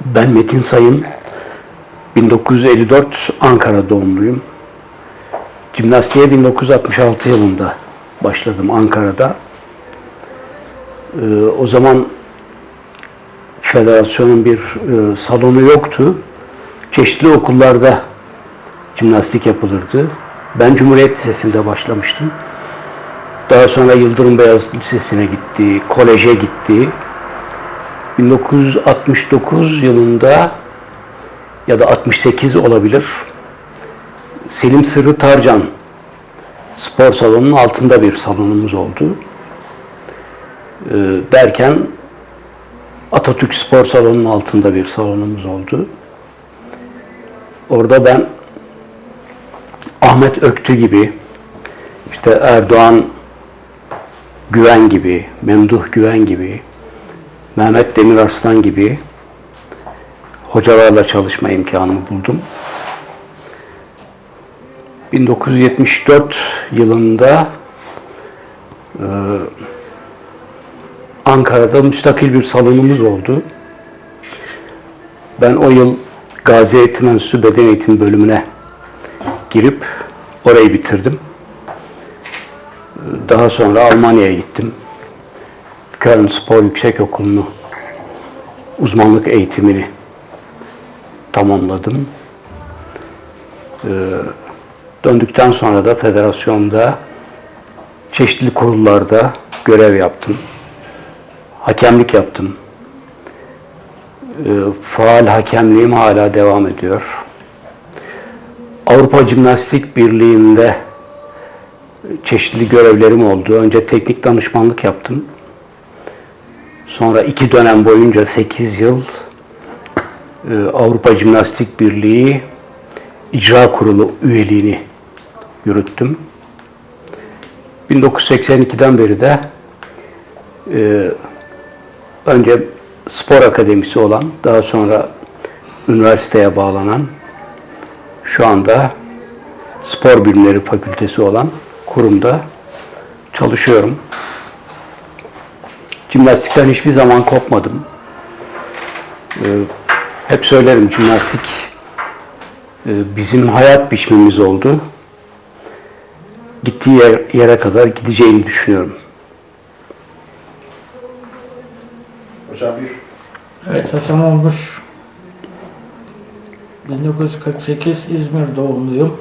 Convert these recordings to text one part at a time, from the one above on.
Ben Metin Sayın. 1954 Ankara doğumluyum. Jimnastiğe 1966 yılında başladım Ankara'da. Ee, o zaman federasyonun bir e, salonu yoktu. Çeşitli okullarda jimnastik yapılırdı. Ben Cumhuriyet Lisesi'nde başlamıştım. Daha sonra Yıldırım Beyazıt Lisesi'ne gitti, koleje gitti. 1969 yılında ya da 68 olabilir. Selim Sırrı Tarcan spor salonunun altında bir salonumuz oldu. Ee, derken Atatürk Spor Salonu'nun altında bir salonumuz oldu. Orada ben Ahmet Öktü gibi, işte Erdoğan Güven gibi, Memduh Güven gibi, Mehmet Demirarslan gibi hocalarla çalışma imkanımı buldum. 1974 yılında e, Ankara'da müstakil bir salonumuz oldu. Ben o yıl Gazi Eğitim Enstitüsü Beden Eğitimi bölümüne girip orayı bitirdim. Daha sonra Almanya'ya gittim. Köln Spor Yüksekokulu'nu uzmanlık eğitimini tamamladım. Ee, döndükten sonra da federasyonda çeşitli kurullarda görev yaptım. Hakemlik yaptım. Ee, faal hakemliğim hala devam ediyor. Avrupa Cimnastik Birliği'nde çeşitli görevlerim oldu. Önce teknik danışmanlık yaptım. Sonra iki dönem boyunca 8 yıl e, Avrupa Cimnastik Birliği İcra Kurulu üyeliğini yürüttüm. 1982'den beri de e, önce spor akademisi olan, daha sonra üniversiteye bağlanan, şu anda spor bilimleri fakültesi olan kurumda çalışıyorum. Jimnastikten hiçbir zaman kopmadım. Ee, hep söylerim jimnastik e, bizim hayat biçimimiz oldu. Gittiği yer, yere kadar gideceğini düşünüyorum. Hocam bir Evet Hasan Olmuş. 1948 İzmir doğumluyum.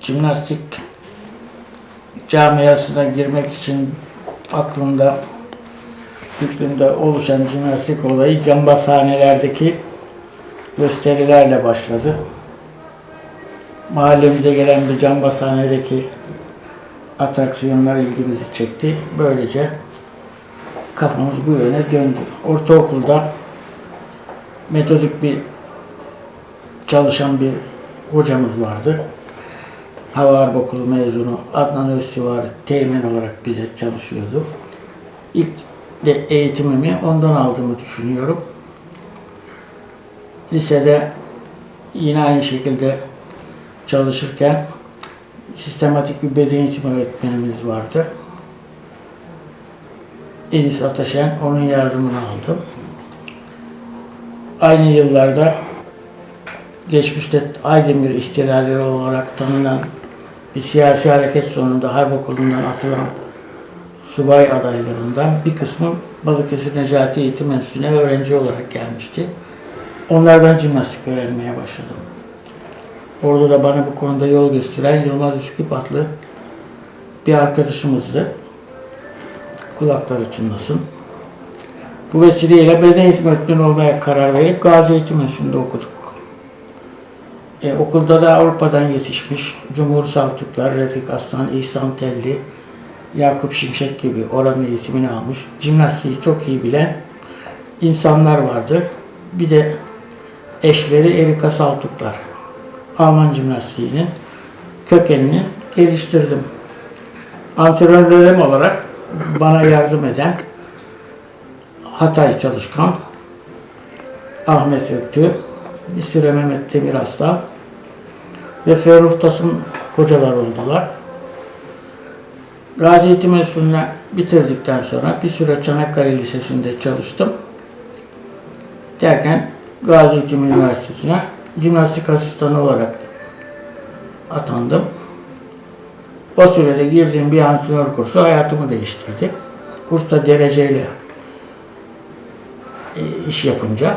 Jimnastik camiasına girmek için aklımda, fikrimde oluşan jimnastik olayı cambazhanelerdeki gösterilerle başladı. Mahallemize gelen bir cambazhanedeki atraksiyonlar ilgimizi çekti. Böylece kafamız bu yöne döndü. Ortaokulda metodik bir çalışan bir hocamız vardı. Hava Harp Okulu mezunu Adnan Özsüvar teğmen olarak bize çalışıyordu. İlk de eğitimimi ondan aldığımı düşünüyorum. Lisede yine aynı şekilde çalışırken sistematik bir beden eğitimi öğretmenimiz vardı. Enis Ataşen, onun yardımını aldım. Aynı yıllarda geçmişte Aydemir ihtilalleri olarak tanınan bir siyasi hareket sonunda Harp Okulu'ndan atılan subay adaylarından bir kısmı Balıkesir Necati Eğitim Enstitüsü'ne öğrenci olarak gelmişti. Onlardan jimnastik öğrenmeye başladım. Orada da bana bu konuda yol gösteren Yılmaz Üsküp adlı bir arkadaşımızdı. Kulakları çınlasın. Bu vesileyle beden eğitimi öğretmeni olmaya karar verip Gazi Eğitim Enstitüsü'nde okuduk. E, okulda da Avrupa'dan yetişmiş Cumhur Savcıklar, Refik Aslan, İhsan Telli, Yakup Şimşek gibi oranın eğitimini almış. Jimnastiği çok iyi bilen insanlar vardı. Bir de eşleri Erika Saltuklar. Alman jimnastiğinin kökenini geliştirdim. Antrenörlerim olarak bana yardım eden Hatay Çalışkan, Ahmet Öktü, bir süre Mehmet Demiraslan ve Ferruh Tasım hocalar oldular. Gazi Eğitim bitirdikten sonra bir süre Çanakkale Lisesi'nde çalıştım. Derken Gazi Eğitim Üniversitesi'ne jimnastik asistanı olarak atandım. O sürede girdiğim bir antrenör kursu hayatımı değiştirdi. Kursta dereceyle e, iş yapınca,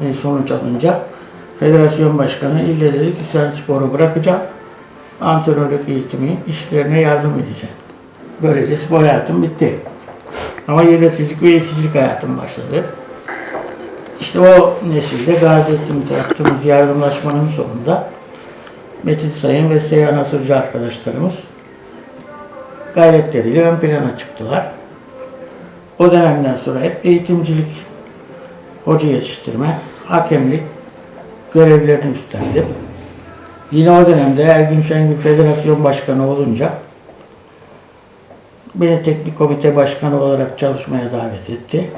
e, sonuç alınca federasyon başkanı ille dedi ki sen sporu bırakacağım, antrenörlük eğitimi işlerine yardım edeceğim. Böylece spor hayatım bitti. Ama yöneticilik ve yeticilik hayatım başladı. İşte o nesilde Gazi Eğitim'de yaptığımız yardımlaşmanın sonunda Metin Sayın ve Seyhan Asırcı arkadaşlarımız gayretleriyle ön plana çıktılar. O dönemden sonra hep eğitimcilik, hoca yetiştirme, hakemlik görevlerini üstlendim. Yine o dönemde Ergün Şengül Federasyon Başkanı olunca beni teknik komite başkanı olarak çalışmaya davet etti.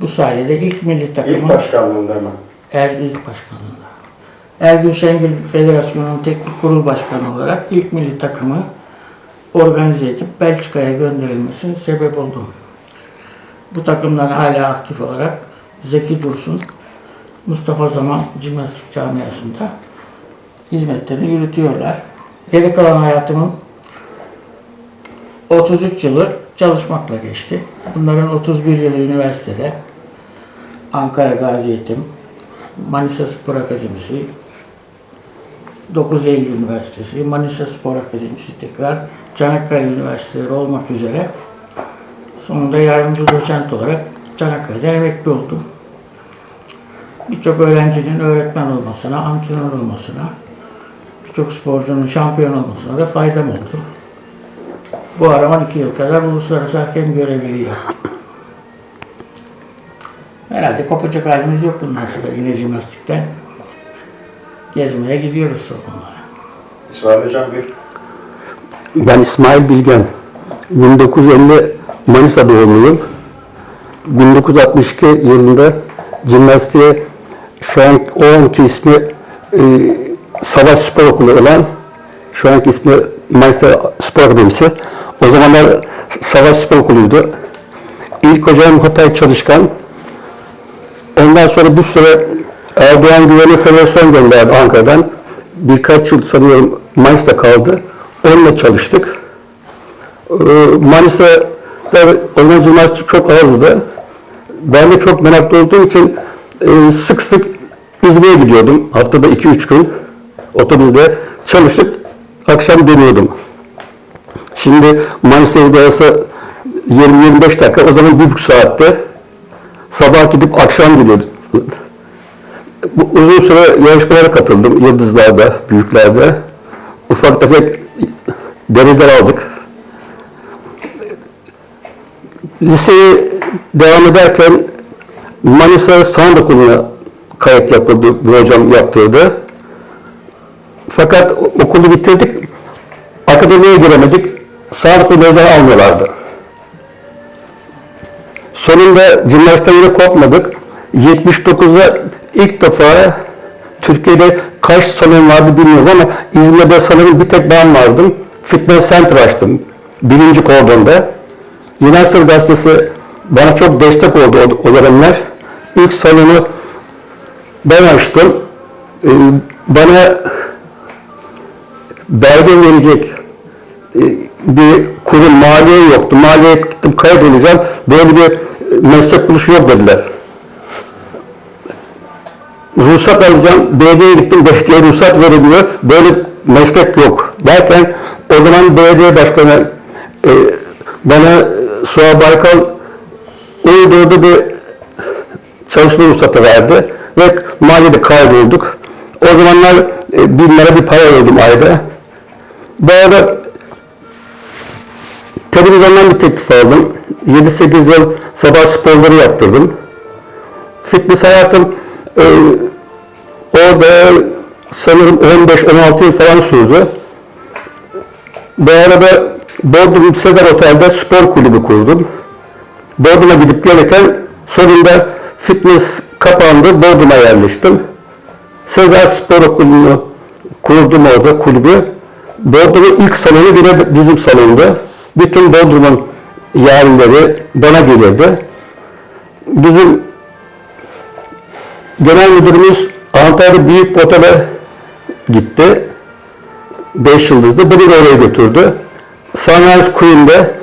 Bu sayede ilk milli takımın İlk başkanlığında mı? Er, ilk başkanlığında. Ergün Şengül Federasyonu'nun teknik kurul başkanı olarak ilk milli takımı organize edip Belçika'ya gönderilmesine sebep oldum. Bu takımdan hala aktif olarak Zeki Dursun, Mustafa Zaman Cimnastik Camiası'nda hizmetlerini yürütüyorlar. Geri kalan hayatımın 33 yılı çalışmakla geçti. Bunların 31 yılı üniversitede, Ankara Gazi Eğitim, Manisa Spor Akademisi, 9 Eylül Üniversitesi, Manisa Spor Akademisi tekrar Çanakkale Üniversiteleri olmak üzere sonunda yardımcı doçent olarak Çanakkale'den emekli oldum. Birçok öğrencinin öğretmen olmasına, antrenör olmasına, birçok sporcunun şampiyon olmasına da faydam oldu. Bu ara 12 yıl kadar uluslararası hakem görevliliği yaptım. Herhalde kopacak halimiz yok bundan sonra yine jimnastikten. Gezmeye gidiyoruz salonlara. İsmail Hocam bir. Ben İsmail Bilgen. 1950 Manisa doğumluyum. 1962 yılında jimnastiğe şu an o anki ismi e, Savaş Spor Okulu olan şu anki ismi Manisa Spor Akademisi. O zamanlar Savaş Spor Okulu'ydu. İlk hocam Hatay Çalışkan. Ondan sonra bir süre Erdoğan Güvenli Federasyon gönderdi Ankara'dan. Birkaç yıl sanıyorum Manisa'da kaldı. Onunla çalıştık. Ee, Manisa'da oynanan jimnastik çok azdı. Ben de çok meraklı olduğum için e, sık sık İzmir'e gidiyordum. Haftada 2-3 gün otobüste çalışıp akşam dönüyordum. Şimdi Manisa'ya arası 20-25 dakika, o zaman bir buçuk saatte sabah gidip akşam geliyordum. Bu uzun süre yarışmalara katıldım. Yıldızlar'da, büyüklerde. Ufak tefek dereceler aldık. Liseyi devam ederken Manisa Sanat Okulu'na kayıt yapıldı. Bu hocam yaptırdı. Fakat okulu bitirdik. Akademiye giremedik. Sanat Okulu'na almıyorlardı. Sonunda jimnastikten yine kopmadık. 79'da ilk defa Türkiye'de kaç salon vardı bilmiyorum ama İzmir'de sanırım bir tek ben vardım. Fitness Center açtım. Birinci kordonda. Yunanistan Gazetesi bana çok destek oldu o, o dönemler. İlk salonu ben açtım. Ee, bana belge verecek e, bir kurum maliye yoktu. Maliye gittim kaydolacağım. Böyle bir meslek buluşu yok dediler. Ruhsat alacağım. Belediyeye gittim. Belediye ruhsat veremiyor. Böyle meslek yok. Derken o zaman belediye başkanı e, bana e, Suha Baykal uydurdu bir çalışma ruhsatı verdi ve maliyede kaydolduk. O zamanlar e, bin lira bir para ödedim ayda. Bu arada televizyondan bir teklif aldım. 7-8 yıl sabah sporları yaptırdım. Fitness hayatım e, orada sanırım 15-16 yıl falan sürdü. Bu arada Bodrum Sezer Otel'de spor kulübü kurdum. Bodrum'a gidip gelirken sonunda fitness kapandı, Bodrum'a yerleştim. Sezer Spor Okulu'nu kurdum orada kulübü. Bodrum'un ilk salonu yine bizim salondu. Bütün Bodrum'un yeğenleri bana gelirdi. Bizim genel müdürümüz Antalya Büyük Otele gitti. Beş yıldızlı. Beni oraya götürdü. Sunrise Queen'de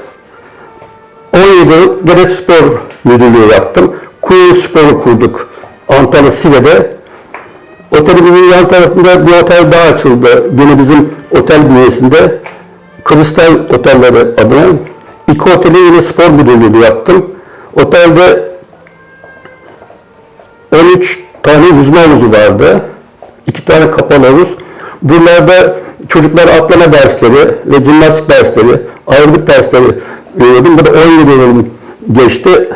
17 yıl gene spor müdürlüğü yaptım. Queen Spor'u kurduk. Antalya Sive'de. Otelimizin yan tarafında bir otel daha açıldı. Yine bizim otel bünyesinde. Kristal Otelleri adına. İki oteli yine spor müdürlüğü yaptım. Otelde 13 tane yüzme havuzu vardı. iki tane kapalı havuz. Buralarda çocuklar atlama dersleri ve jimnastik dersleri, ağırlık dersleri veriyordum. Bu da 17 yılım geçti.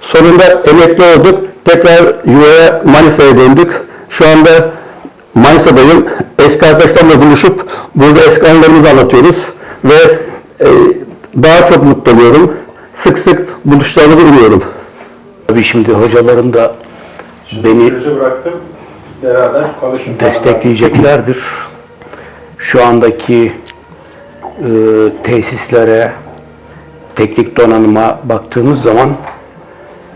Sonunda emekli olduk. Tekrar yuvaya Manisa'ya döndük. Şu anda Manisa'dayım. Eski arkadaşlarımla buluşup burada eski anılarımızı anlatıyoruz. Ve e, daha çok mutlu oluyorum. Sık sık buluşlarını umuyorum. Tabii şimdi hocalarım da beni bıraktım. Beraber konuşun. destekleyeceklerdir. Şu andaki e, tesislere, teknik donanıma baktığımız zaman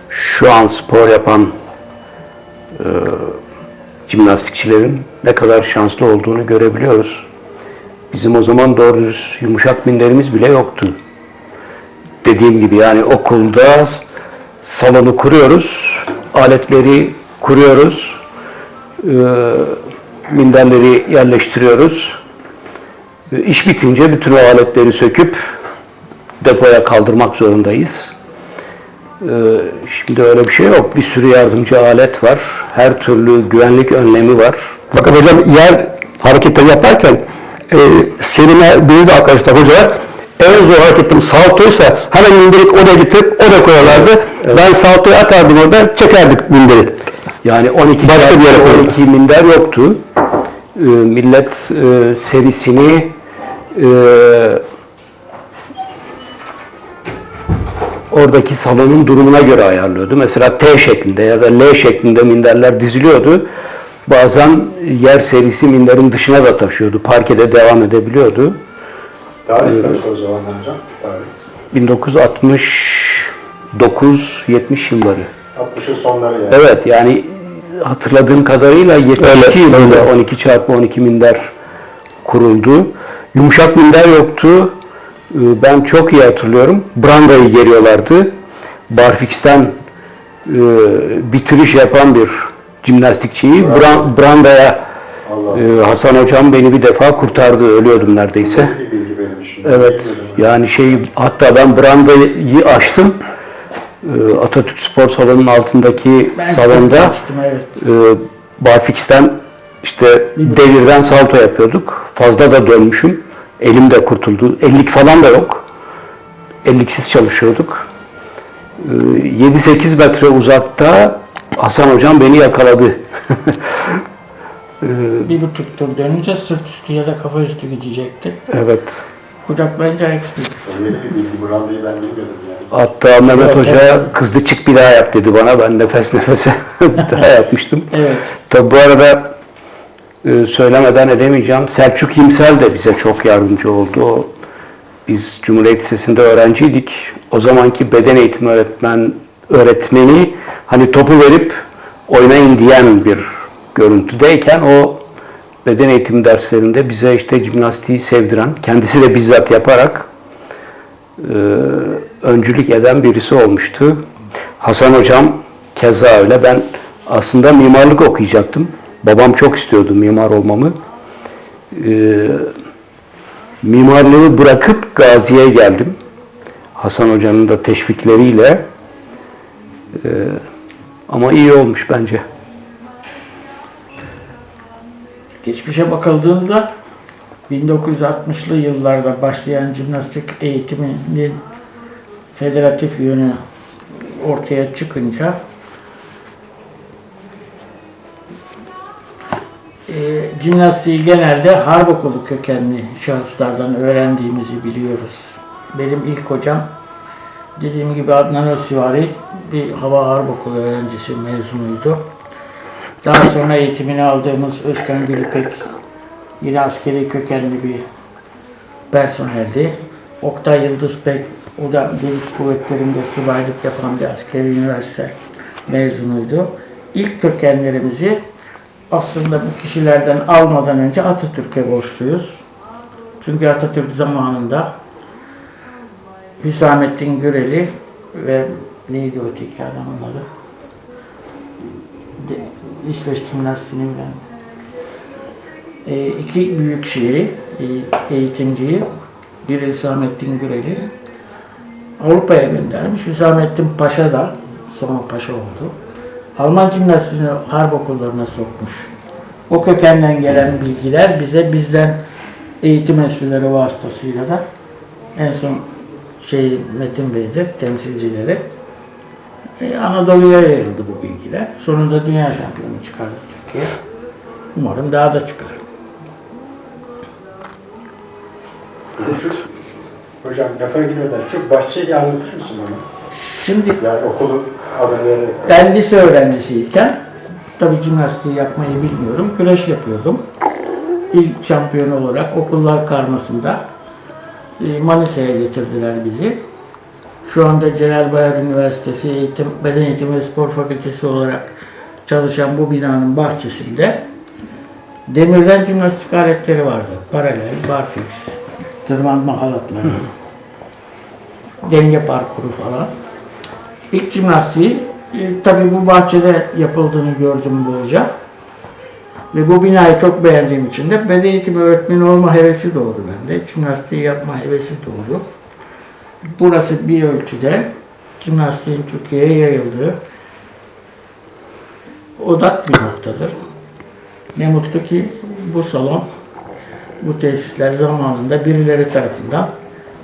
şu an spor yapan e, jimnastikçilerin ne kadar şanslı olduğunu görebiliyoruz. Bizim o zaman doğru düz yumuşak minderimiz bile yoktu. Dediğim gibi yani okulda salonu kuruyoruz, aletleri kuruyoruz, e, minderleri yerleştiriyoruz. E, İş bitince bütün o aletleri söküp depoya kaldırmak zorundayız. E, Şimdi öyle bir şey yok. Bir sürü yardımcı alet var. Her türlü güvenlik önlemi var. Fakat hocam yer hareketleri yaparken e, Selim'e bir de arkadaşlar hocalar en zor hareketim saltoysa hemen minderik oraya getirip oraya koyarlardı. Ben saltoyu atardım oradan çekerdik minderi. Yani 12 Başka bir yere 12 minder yoktu. Ee, millet e, serisini e, oradaki salonun durumuna göre ayarlıyordu. Mesela T şeklinde ya da L şeklinde minderler diziliyordu. Bazen yer serisi minderin dışına da taşıyordu. Parkede devam edebiliyordu. Tarih kaçtı o zamanlar hocam? Tarih. 1969-70 yılları. 60'ın sonları yani. Evet yani hatırladığım kadarıyla 72 yılında 12 çarpı 12 minder kuruldu. Yumuşak minder yoktu. Ee, Ben çok iyi hatırlıyorum. Branda'yı geriyorlardı. Barfix'ten e, bitiriş yapan bir jimnastikçiyi Bran- Branda'ya e, Hasan hocam beni bir defa kurtardı. Ölüyordum neredeyse. Evet. Yani şey hatta ben brandayı açtım. Ee, Atatürk Spor Salonu'nun altındaki Ben salonda evet. e, barfix'ten işte devirden salto yapıyorduk. Fazla da dönmüşüm. Elim de kurtuldu. Ellik falan da yok. Elliksiz çalışıyorduk. Ee, 7-8 metre uzakta Hasan hocam beni yakaladı. Bir buçuk tur dönünce sırt üstü ya da kafa üstü gidecekti. evet. Kucaklayınca ayaküstü. Yeni bir bilgi. Branda'yı ben bilmiyordum yani. Hatta Mehmet Evet, Hoca evet. kızdı çık bir daha yap dedi bana. Ben nefes nefese bir daha yapmıştım. Evet. Tabi bu arada söylemeden edemeyeceğim. Selçuk İmsel de bize çok yardımcı oldu. Biz Cumhuriyet Lisesi'nde öğrenciydik. O zamanki beden eğitimi öğretmen öğretmeni hani topu verip oynayın diyen bir görüntüdeyken o beden eğitimi derslerinde bize işte jimnastiği sevdiren, kendisi de bizzat yaparak e, öncülük eden birisi olmuştu. Hasan hocam keza öyle. Ben aslında mimarlık okuyacaktım. Babam çok istiyordu mimar olmamı. E, mimarlığı bırakıp Gazi'ye geldim. Hasan hocanın da teşvikleriyle. E, ama iyi olmuş bence. Geçmişe bakıldığında 1960'lı yıllarda başlayan jimnastik eğitiminin federatif yönü ortaya çıkınca jimnastiği genelde harp okulu kökenli şahıslardan öğrendiğimizi biliyoruz. Benim ilk hocam dediğim gibi Adnan Özsüvari bir hava harp okulu öğrencisi mezunuydu. Daha sonra eğitimini aldığımız Özkan Gülüpek yine askeri kökenli bir personeldi. Oktay Yıldızbek O da deniz kuvvetlerinde subaylık yapan bir askeri üniversite mezunuydu. İlk kökenlerimizi aslında bu kişilerden almadan önce Atatürk'e borçluyuz. Çünkü Atatürk zamanında Hüsamettin Güreli ve neydi öteki adamın adı? İsveç jimnastiğini bilen. E, iki büyük şeyi, e, eğitimciyi, biri Hüsamettin Güreli, Avrupa'ya göndermiş. Hüsamettin Paşa da sonra paşa oldu. Alman jimnastiğini harp okullarına sokmuş. O kökenden gelen bilgiler bize bizden eğitim enstitüleri vasıtasıyla da en son şey Metin Bey'dir temsilcileri e, Anadolu'ya yayıldı bu bilgiler. Sonunda dünya şampiyonu çıkardı Türkiye. Umarım daha da çıkar. Bir de şu, hocam lafa girmeden şu bahçeyi anlatır mısın bana? Şimdi Yani okulu. Ben lise öğrencisiyken, tabii jimnastiği yapmayı bilmiyorum, güreş yapıyordum. İlk şampiyon olarak okullar karmasında e, Manisa'ya getirdiler bizi. Şu anda Celal Bayar Üniversitesi Eğitim, Beden Eğitimi ve Spor Fakültesi olarak çalışan bu binanın bahçesinde demirden jimnastik aletleri vardı. Paralel, barfix, tırmanma halatları, denge parkuru falan. İlk jimnastiği e, tabii bu bahçede yapıldığını gördüm bolca. Ve bu binayı çok beğendiğim için de beden eğitimi öğretmeni olma hevesi doğdu bende. Jimnastiği yapma hevesi doğdu. Burası bir ölçüde jimnastiğin Türkiye'ye yayıldığı odak bir noktadır. Ne mutlu ki bu salon, bu tesisler zamanında birileri tarafından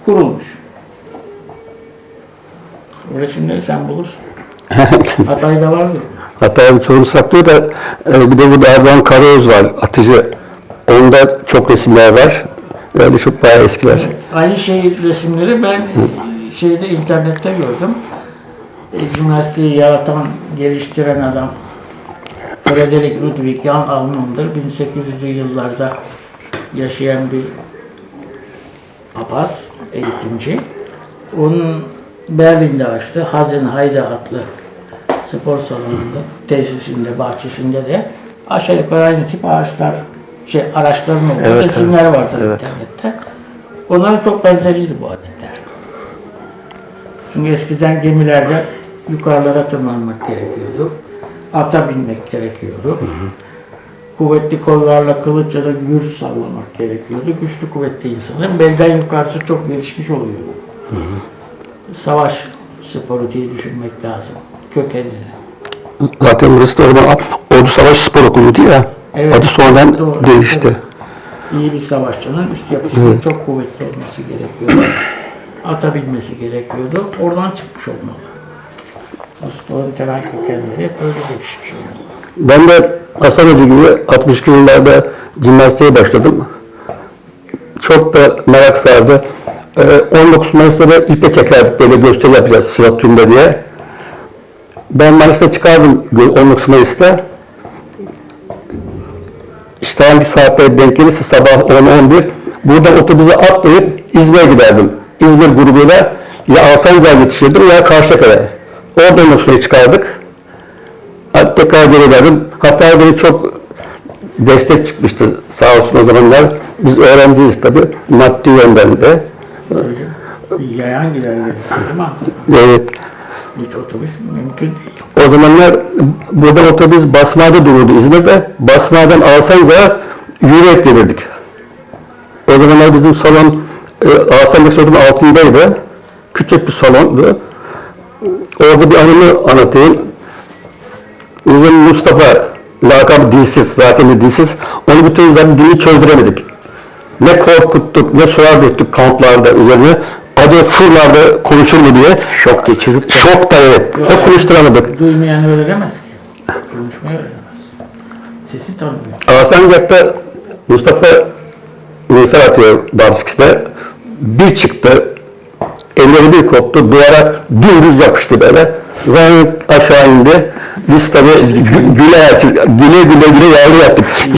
kurulmuş. Resimleri sen bulursun. Hatay'da vardır. Hatta çoğunu saklıyor da e, bir de burada Erdoğan Karaoğuz var, atıcı. Onda çok resimler var. Yani çok bayağı eskiler. Aynı şey resimleri ben e, şeyde internette gördüm. E, jimnastiği yaratan, geliştiren adam Frederick Ludwig Jan Alman'dır. 1800'lü yıllarda yaşayan bir papaz, eğitimci. Onun Berlin'de açtı. Hazenheide adlı spor salonunda, tesisinde, bahçesinde de aşağı yukarı aynı tip ağaçlar, şey araçların olduğu Evet, resimler vardır evet. internette. Onların çok benzeriydi bu adetler. Çünkü eskiden gemilerde yukarılara tırmanmak gerekiyordu. Ata binmek gerekiyordu. Kuvvetli kollarla kılıç ya da gür sallamak gerekiyordu. Güçlü kuvvetli insanın belden yukarısı çok gelişmiş oluyordu. Savaş sporu diye düşünmek lazım. Kökenini. Zaten burası da o zaman Ordu Savaş Spor Okulu'ydu ya. Evet. Adı sonradan Doğru, değişti. iyi bir savaşçının üst yapısı çok kuvvetli olması gerekiyordu. Ata binmesi gerekiyordu. Oradan çıkmış olmalı. O sporun temel kökenleri hep öyle gelişmiş olmalı. Ben de Hasan Hoca gibi 62 yıllarda jimnastiğe başladım. Çok da merak sardı. Ee, 19 Mayıs'ta da ipe çekerdik böyle gösteri yapacağız Sırat Tümbe diye. Ben Mayıs'ta çıkardım 19 Mayıs'ta. İşte hangi saatte denk gelirse sabah 10-11 buradan otobüse atlayıp İzmir'e giderdim. İzmir grubuyla ya Alsancak'a yetişirdim ya Karşıyaka'ya. Orada 19 Mayıs çıkardık. Tekrar geri verdim. Hatta beni çok destek çıkmıştı sağ olsun o zamanlar. Biz öğrenciyiz tabii. Maddi yönden de. Böylece yayan mi? Evet. Hiç otobüs mümkün değil. O zamanlar burada otobüs Basma'da dururdu İzmir'de. Basma'dan Alsancak'a yürüyerek gelirdik. O zamanlar bizim salon e, Alsancak sokağının altındaydı. Küçük bir salondu. Orada bir anımı anlatayım. Bizim Mustafa lakabı dilsiz, zaten de dilsiz. Onu bütün zaten dili çözdüremedik. Ne korkuttuk, ne sual ettik kamplarda üzerine. Acaba fırlarda konuşur mu diye. Şok geçirip Şok da evet. Hep konuşturamadık. Duymayan öğrenemez ki. Konuşmayı öğrenemez. Sesi tanımıyor. Alsancak'ta Mustafa Neyfer atıyor Barfix'te. Bir çıktı. Elleri bir koptu. Duvara dümdüz yapıştı böyle. Zaten aşağı indi. Biz tabi güle, güle güle güle yavru yaptık.